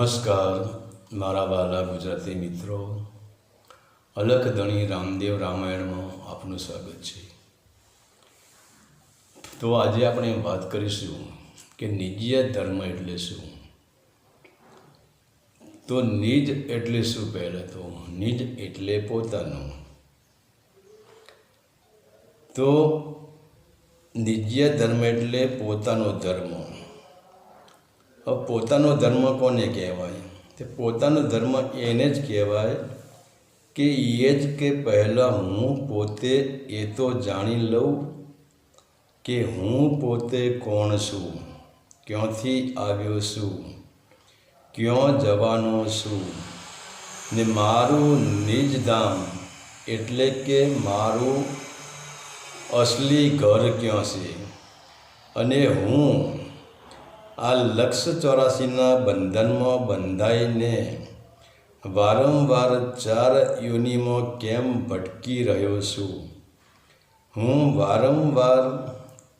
નમસ્કાર, મારા વાલા ગુજરાતી મિત્રો. અલખધણી રામદેવ રામાયણમાં આપનું સ્વાગત છે. તો આજે આપણે વાત કરીશું કે નિજ્ય ધર્મ એટલે શું? તો નિજ એટલે શું પહેલાં તો? નિજ એટલે પોતાનું. તો નિજ્ય ધર્મ એટલે પોતાનો ધર્મ. પોતાનો ધર્મ કોને કહેવાય? તે પોતાનો ધર્મ એને જ કહેવાય કે એ જ કે પહેલાં હું પોતે એ તો જાણી લઉં કે હું પોતે કોણ છું, ક્યાંથી આવ્યો છું, ક્યાં જવાનો છું ને મારું નિજ ધામ એટલે કે મારું અસલી ઘર ક્યાં છે? અને હું આ લક્ષ ચોરાસીના બંધનમાં બંધાઈને વારંવાર ચાર યોનિમાં કેમ ભટકી રહ્યો છું? હું વારંવાર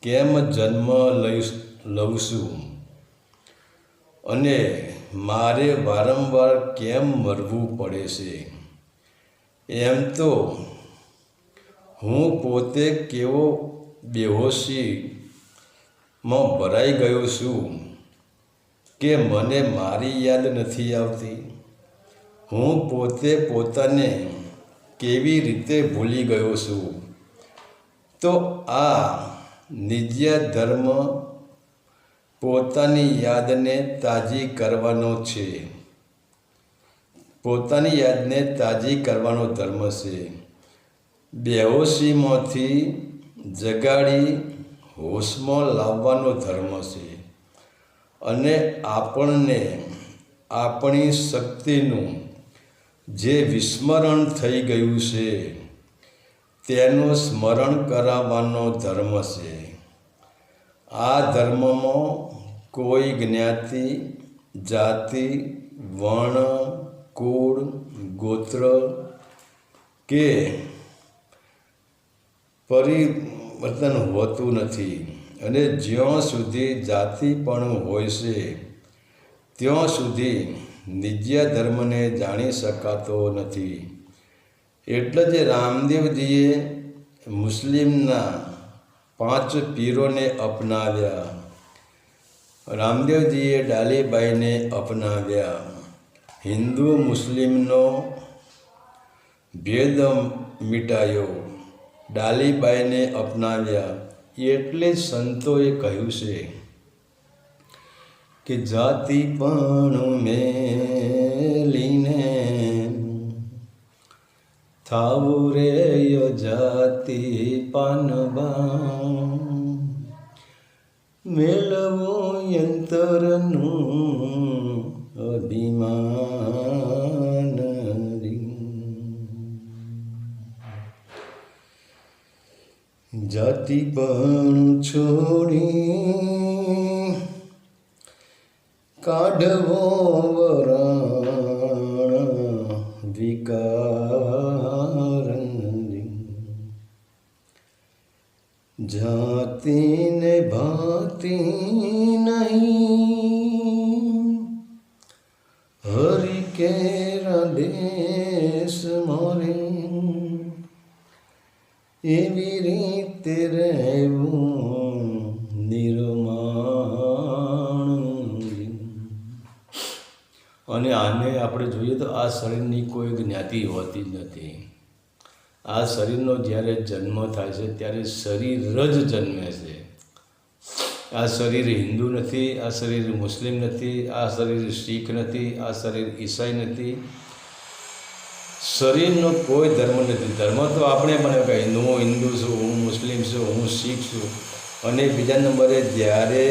કેમ જન્મ લઈ લઉં છું? અને મારે વારંવાર કેમ મરવું પડે છે? એમ તો હું પોતે કેવો બેહોશીમાં ભરાઈ ગયો છું. કે મને મારી યાદ નથી આવતી. હું પોતે પોતાને કેવી રીતે ભૂલી ગયો છું? તો આ નિજ્ય ધર્મ પોતાની યાદને તાજી કરવાનો છે. પોતાની યાદને તાજી કરવાનો ધર્મ છે. બેહોશીમાંથી જગાડી હોશમાં લાવવાનો ધર્મ છે. અને આપણને આપણી શક્તિનું જે વિસ્મરણ થઈ ગયું છે, તેનું સ્મરણ કરાવવાનો ધર્મ છે. આ ધર્મમાં કોઈ જ્ઞાતિ, જાતિ, વર્ણ, કુળ, ગોત્ર કે પરિવર્તન હોતું નથી. અને જ્યાં સુધી જાતિપણું હોય છે, ત્યાં સુધી નિજ્ય ધર્મને જાણી શકાતો નથી. એટલે જ રામદેવજીએ મુસ્લિમના પાંચ પીરોને અપનાવ્યા. રામદેવજીએ ડાલીબાઈને અપનાવ્યા. હિન્દુ મુસ્લિમનો ભેદ મિટાયો. ડાલીબાઈને અપનાવ્યા. એટલે સંતોએ કહ્યું છે કે જાતિ પણ મેલીને થાવું રે જાતિ પાનબા મેળવું યંતરનું અભિમાન. જાતિ પણ છોડી કાઢવો વરાણ વિકાર જાતિને ભાતિ નહીં હરિ કેરા દેશ મોરે એવી રીતે રહેવું નિર્માણ. અને આને આપણે જોઈએ તો આ શરીરની કોઈ જ્ઞાતિ હોતી નથી. આ શરીરનો જ્યારે જન્મ થાય છે, ત્યારે શરીર જ જન્મે છે. આ શરીર હિન્દુ નથી, આ શરીર મુસ્લિમ નથી, આ શરીર શીખ નથી, આ શરીર ઈસાઈ નથી શરીરનો કોઈ ધર્મ નથી. ધર્મ તો આપણે પણ કહે હું હિન્દુ છું, હું મુસ્લિમ છું, હું શીખ છું. અને બીજા નંબરે જ્યારે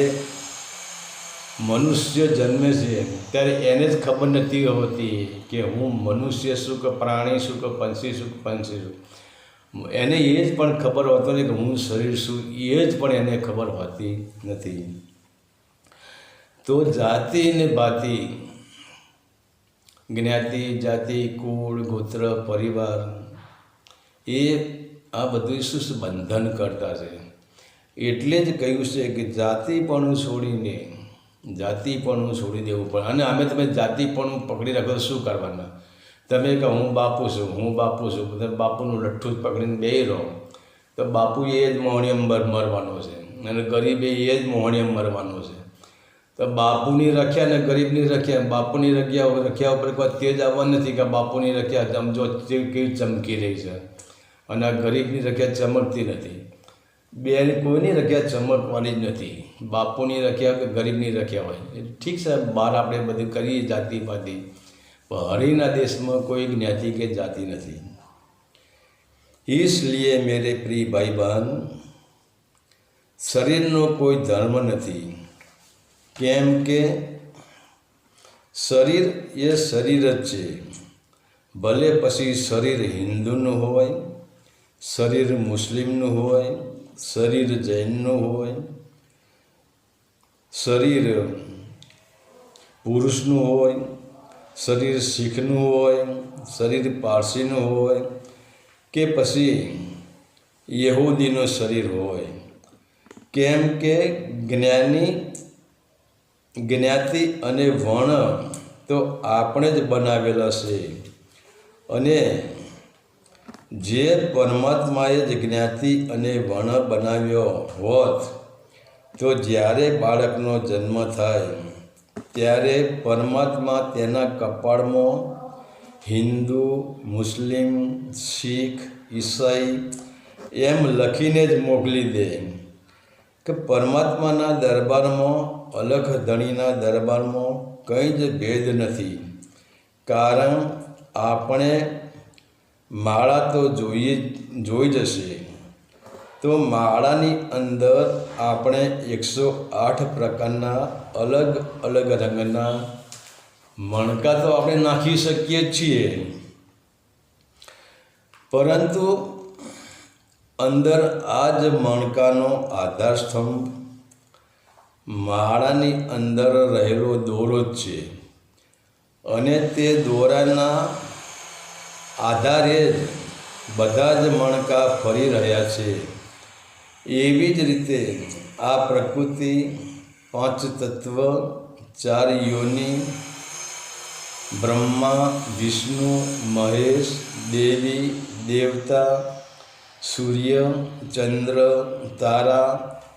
મનુષ્ય જન્મે છે, ત્યારે એને જ ખબર નથી હોતી કે હું મનુષ્ય છું કે પ્રાણી છું કે પંછી છું કે પંછી છું. એને એ જ પણ ખબર હોતો નહીં કે હું શરીર છું, એ જ પણ એને ખબર હોતી નથી. તો જાતિ ને ભાતિ જ્ઞાતિ, જાતિ, કુળ, ગોત્ર, પરિવાર, એ આ બધું શું બંધન કરતા છે. એટલે જ કહ્યું છે કે જાતિપણું છોડીને, જાતિપણું છોડી દેવું પડે. અને અમે તમે જાતિપણું પકડી રાખો તો શું કરવાના? તમે કહો, હું બાપુ છું, હું બાપુ છું. તમે બાપુનું લઠ્ઠું જ પકડીને બે રહો. તો બાપુ એ જ મોહણીયમ મરવાનો છે. અને ગરીબ એ જ મોહણીયમ મરવાનો છે. તો બાપુની રખ્યા અને ગરીબની રખ્યા બાપુની રખ્યા રખ્યા ઉપર કોઈ તેજ આવવા નથી કે બાપુની રખ્યા સમજો તે કેવી ચમકી રહી છે અને આ ગરીબની રખ્યા ચમકતી નથી બે કોઈની રખ્યા ચમકવાની જ નથી બાપુની રખ્યા કે ગરીબની રખ્યા હોય એ ઠીક છે બહાર આપણે બધું કરીએ જાતિ પાતિ પણ હરિના દેશમાં કોઈ જ્ઞાતિ કે જાતિ નથી इसलिए मेरे प्रिय भाई बहन શરીરનો કોઈ ધર્મ નથી કેમ કે શરીર એ શરીર જ છે. ભલે પછી શરીર હિન્દુનું હોય, શરીર મુસ્લિમનું હોય, શરીર જૈનનું હોય, શરીર પુરુષનું હોય, શરીર શીખનું હોય, શરીર પારસીનું હોય કે પછી યહૂદીનું શરીર હોય. કેમ કે જ્ઞાની જ્ઞાતિ અને વર્ણ તો આપણે જ બનાવેલા છે. અને જે પરમાત્માએ જ જ્ઞાતિ અને વર્ણ બનાવ્યો હોત, તો જ્યારે બાળકનો જન્મ થાય, ત્યારે પરમાત્મા તેના કપાળમાં હિન્દુ, મુસ્લિમ, શીખ, ઈસાઈ એમ લખીને જ મોકલી દે. કે પરમાત્માના દરબારમાં, અલખ ધણીના દરબારમાં કંઈ જ ભેદ નથી. કારણ આપણે માળા તો જોઈએ જોઈ જશે તો માળાની અંદર આપણે એકસો આઠ પ્રકારના અલગ અલગ રંગના મણકા તો આપણે નાખી શકીએ છીએ. પરંતુ અંદર આ જ મણકાનો આધાર સ્તંભ માળાની અંદર રહેલો દોરો છે. અને તે દોરાના આધારે જ બધા જ મણકા ફરી રહ્યા છે. એવી જ રીતે આ પ્રકૃતિ પાંચ તત્વ, ચાર યોની, બ્રહ્મા, વિષ્ણુ, મહેશ, દેવી, દેવતા સૂર્ય, ચંદ્ર, તારા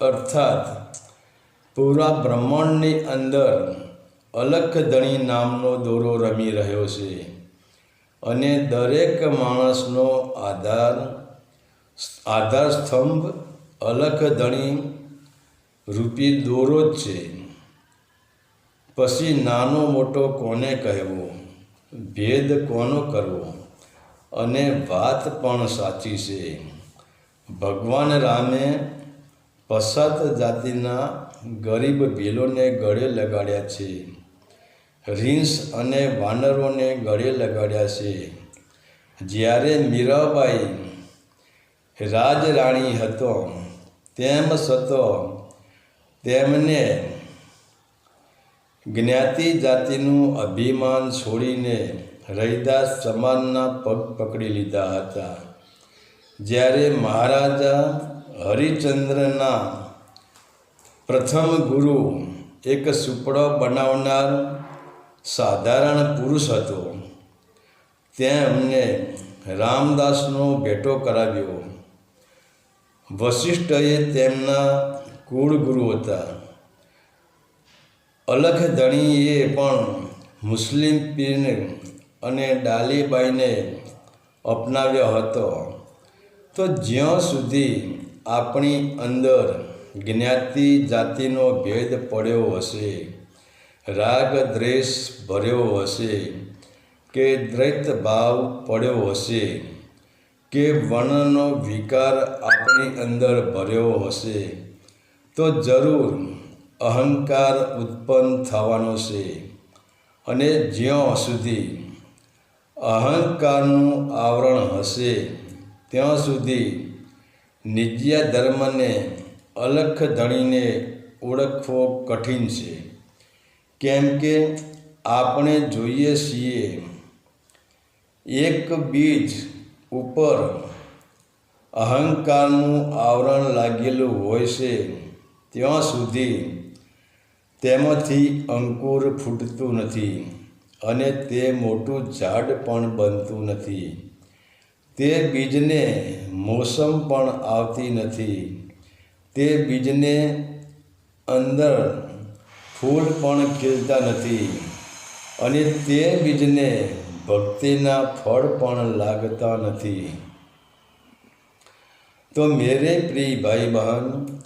અર્થાત પૂરા બ્રહ્માંડની અંદર અલખધણી નામનો દોરો રમી રહ્યો છે અને દરેક માણસનો આધાર આધાર સ્તંભ અલખધણી રૂપી દોરો જ છે. પછી નાનો મોટો કોને કહેવો? ભેદ કોનો કરવો? અને વાત પણ સાચી છે. ભગવાન રામે પસાત જાતિના ગરીબ ભીલોને ગળે લગાડ્યા છે. રીંસ અને વાનરોને ગળે લગાડ્યા છે. જ્યારે મીરાબાઈ રાજરાણી હતો, તેમ છતો તેમને જ્ઞાતિ જાતિનું અભિમાન છોડીને રહીદાસ સમાનના પગ પકડી લીધા હતા. જ્યારે મહારાજા હરિચંદ્રના પ્રથમ ગુરુ એક સુપડો બનાવનાર સાધારણ પુરુષ હતો તેમને રામદાસનો ભેટો કરાવ્યો. વશિષ્ઠએ તેમના કુળગુરુ હતા. અલખધણીએ પણ મુસ્લિમ પીરને અને ડાલીબાઈને અપનાવ્યો હતો. તો જ્યાં સુધી આપણી અંદર જ્ઞાતિ જાતિનો ભેદ પડ્યો હશે, રાગ દ્વેષ ભર્યો હશે કે દ્વૈત ભાવ પડ્યો હશે કે વર્ણનો વિકાર આપણી અંદર ભર્યો હશે, તો જરૂર અહંકાર ઉત્પન્ન થવાનો છે. અને જ્યાં સુધી અહંકારનું આવરણ હશે ત્યાં સુધી નિજ્ય ધર્મને અલખ ધણીને ઓળખવો કઠિન છે. કેમ કે આપણે જોઈએ છીએ, એક બીજ ઉપર અહંકારનું આવરણ લાગેલું હોય છે, ત્યાં સુધી તેમાંથી અંકુર ફૂટતું નથી અને તે મોટું ઝાડ પણ બનતું નથી. તે બીજને મોસમ પણ આવતી નથી. તે બીજને અંદર ફૂલ પણ ખીલતા નથી. અને તે બીજને ભક્તિના ફળ પણ લાગતા નથી. તો મેરે પ્રિય ભાઈ બહેન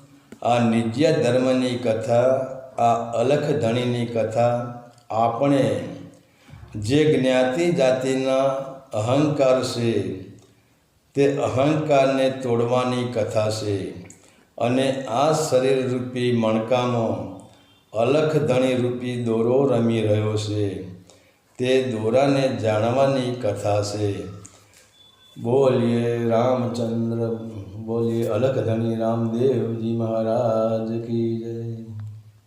આ નિજ્ય ધર્મની કથા, આ અલખ ધણીની કથા આપણે જે જ્ઞાતિ જાતિના અહંકાર છે તે અહંકારને તોડવાની કથા છે. અને આ શરીર રૂપી મણકામાં અલખધણી રૂપી દોરો રમી રહ્યો છે. તે દોરાને જાણવાની કથા છે. બોલીએ રામચંદ્ર, બોલીએ અલખધણી રામદેવજી મહારાજ કી જય.